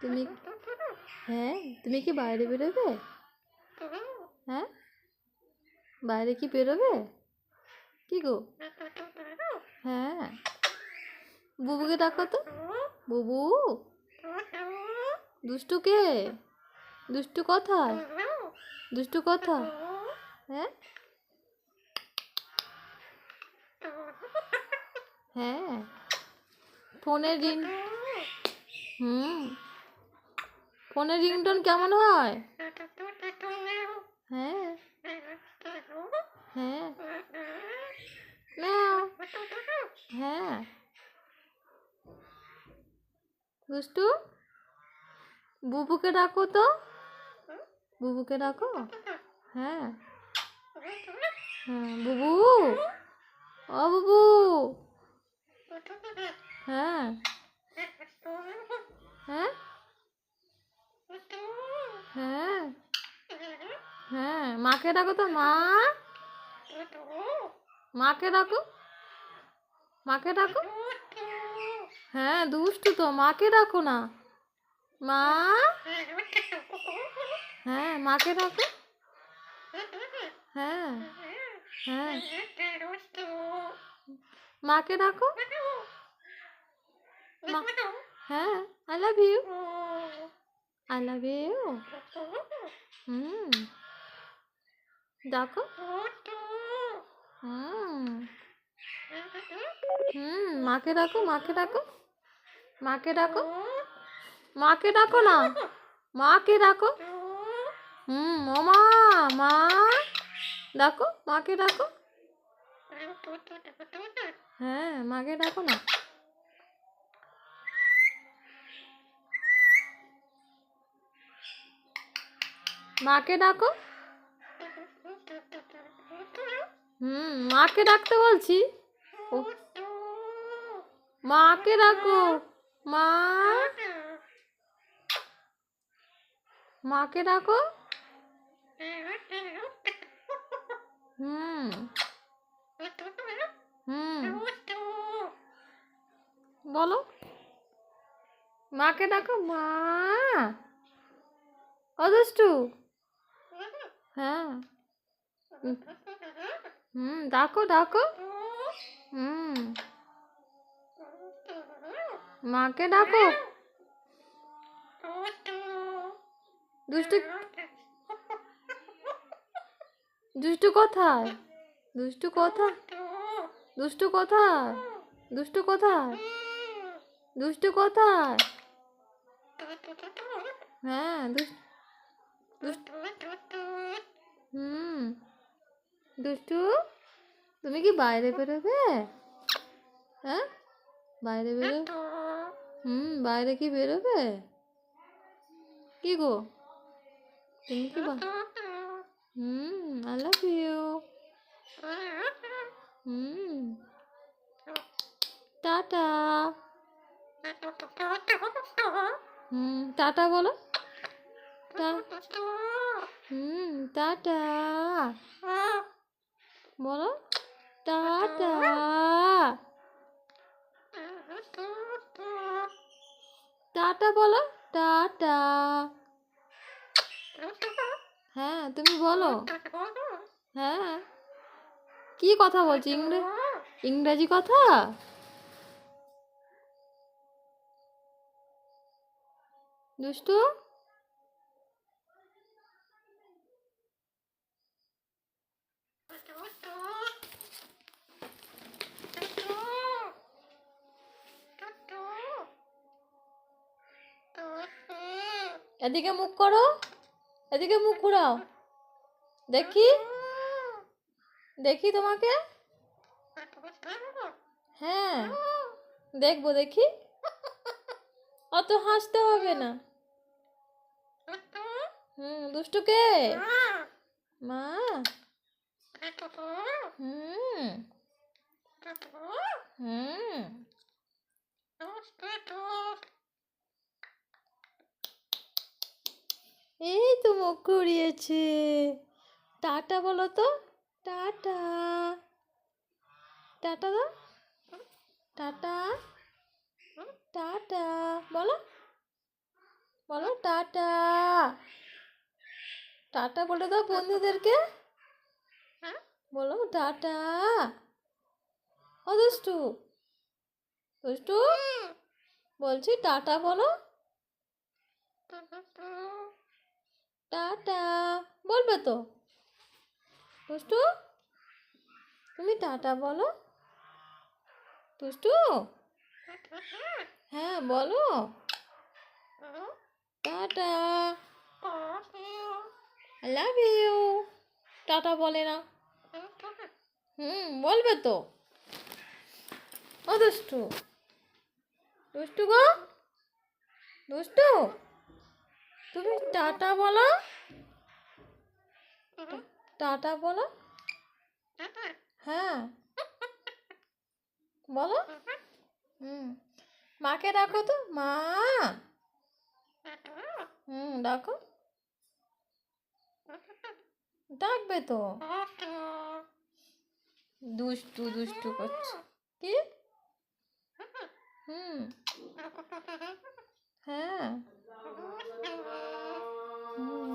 তুমি হ্যাঁ তুমি কি বাইরে বেরোবে? হ্যাঁ? বাইরে কি বেরোবে? কি গো? হ্যাঁ। বুবুকে ডাকো তো। বুবু? দুষ্টু কে? দুষ্টু কোথায়? দুষ্টু কোথায়? হ্যাঁ? হ্যাঁ। ফোনের রিং হুম। ফোনের রিংটোন কেমন হয়? হ্যাঁ। হ্যাঁ। হ্যাঁ। দুষ্টু, বুবুকে ডাকো তো। বুবুকে ডাকো। হ্যাঁ। হ্যাঁ বুবু। ও বুবু। হ্যাঁ হ্যাঁ হ্যাঁ হ্যাঁ মাকে ডাকো তো, মা। মাকে ডাকো। মাকে ডাকো। হ্যাঁ দুষ্টু তো, মাকে ডাকো না। মা। হ্যাঁ মাকে ডাকো। হ্যাঁ হ্যাঁ। মাকে ডাকো। হ্যাঁ I love you I love you হুম। ডাকো হুম। মাকে ডাকো মাকে ডাকো। মাকে ডাকো। মাকে ডাকো না। মাকে ডাকো। হুম ও মা মা। ডাকো, মাকে ডাকো। হ্যাঁ মাকে ডাকো না। মাকে ডাকো। হুম, মাকে ডাকতে বলছি? মাকে ডাকো। মা? মাকে ডাকো? হুম। হুম। বলো। মাকে ডাকো। মা? অদষ্টু হ্যাঁ। হুম, ডাকো ডাকো। হুম। মাকে ডাকো। দুষ্টু দুষ্টু কোথায়? দুষ্টু কোথায়? দুষ্টু কোথায়? দুষ্টু কোথায়? দুষ্টু কোথায়? হ্যাঁ দুষ্টু হুম। দুষ্টু তুমি কি বাইরে বেরোবে? হ্যাঁ? বাইরে বেরো হুম বাইরে কি বেরোবে? কি গো? তুমি কি হুম আই লাভ ইউ হুম। টাটা। হুম টাটা বলো। টা- হুম টাটা। বলো? টাটা টাটা বলো? টাটা হ্যাঁ তুমি বলো। হ্যাঁ। কি কথা বলছি? ইংরেজি ইংরেজি কথা? দুষ্টু? এদিকে মুখ করো। এদিকে মুখ ঘুরাও। দেখি। দেখি তোমাকে। হ্যাঁ। দেখব, দেখি। অত হাসতে হবে না। হুম দুষ্টুকে মা? হুম। হুম। তো মুখ ঘুরিয়েছে। টাটা বলো তো। টাটা। টাটা দাও। টাটা। টাটা। বলো। বলো টাটা। টাটা বলে দাও বন্ধুদেরকে। বলো টাটা। ও দুষ্টু। দুষ্টু? বলছি টাটা বলো। টাটা, বলবে তো। দুষ্টু, তুমি টাটা বলো। দুষ্টু? হ্যাঁ বলো। Tata. I love you tata বলে না। হুম, বলবে তো। ও দুষ্টু। দুষ্টু গো? দুষ্টু? তুমি টাটা বলো। টাটা বলো। হ্যাঁ। বলো। হুম। মাকে ডাকো তো মা। হুম ডাকো। ডাকবে তো। দুষ্টু দুষ্টু করছে। কি? হুম। হ্যাঁ। Hello.